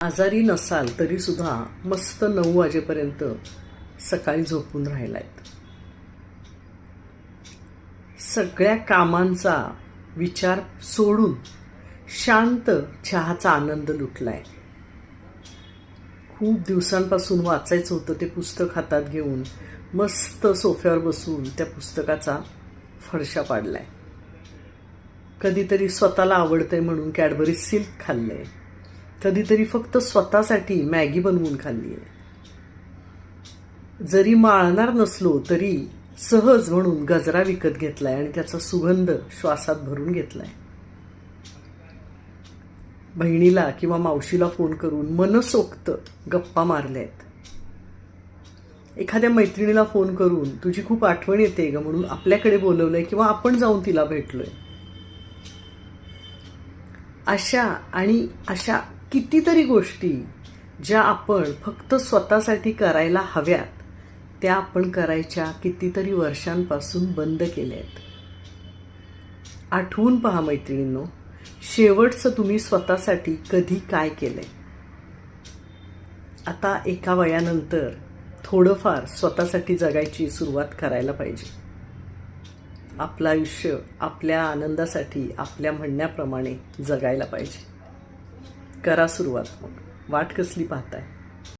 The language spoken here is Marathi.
आजारी नसाल तरी सुद्धा मस्त नऊ वाजेपर्यंत सकाळी झोपून राहिलायत. सगळ्या कामांचा विचार सोडून शांत चहाचा आनंद लुटलाय. खूप दिवसांपासून वाचायचं होतं ते पुस्तक हातात घेऊन मस्त सोफ्यावर बसून त्या पुस्तकाचा फडशा पाडलाय. कधीतरी स्वतःला आवडतंय म्हणून कॅडबरी सिल्क खाल्लंय. कधीतरी फक्त स्वतःसाठी मॅगी बनवून खाल्ली आहे. जरी माळणार नसलो तरी सहज म्हणून गजरा विकत घेतलाय आणि त्याचा सुगंध श्वासात भरून घेतलाय. बहिणीला किंवा मावशीला फोन करून मनसोक्त गप्पा मारल्यात. एखाद्या मैत्रिणीला फोन करून तुझी खूप आठवण येते ग म्हणून आपल्याकडे बोलवलंय किंवा आपण जाऊन तिला भेटलोय. अशा आणि अशा कितीतरी गोष्टी ज्या आपण फक्त स्वतःसाठी करायला हव्यात त्या आपण करायच्या कितीतरी वर्षांपासून बंद केल्या आहेत. आठवून पहा मैत्रिणींनो शेवटचं तुम्ही स्वतःसाठी कधी काय केलंय? आता एका वयानंतर थोडंफार स्वतःसाठी जगायची सुरुवात करायला पाहिजे. आपलं आयुष्य आपल्या आनंदासाठी आपल्या म्हणण्याप्रमाणे जगायला पाहिजे. करा सुरुवात. मग वाट कसली पाहताय?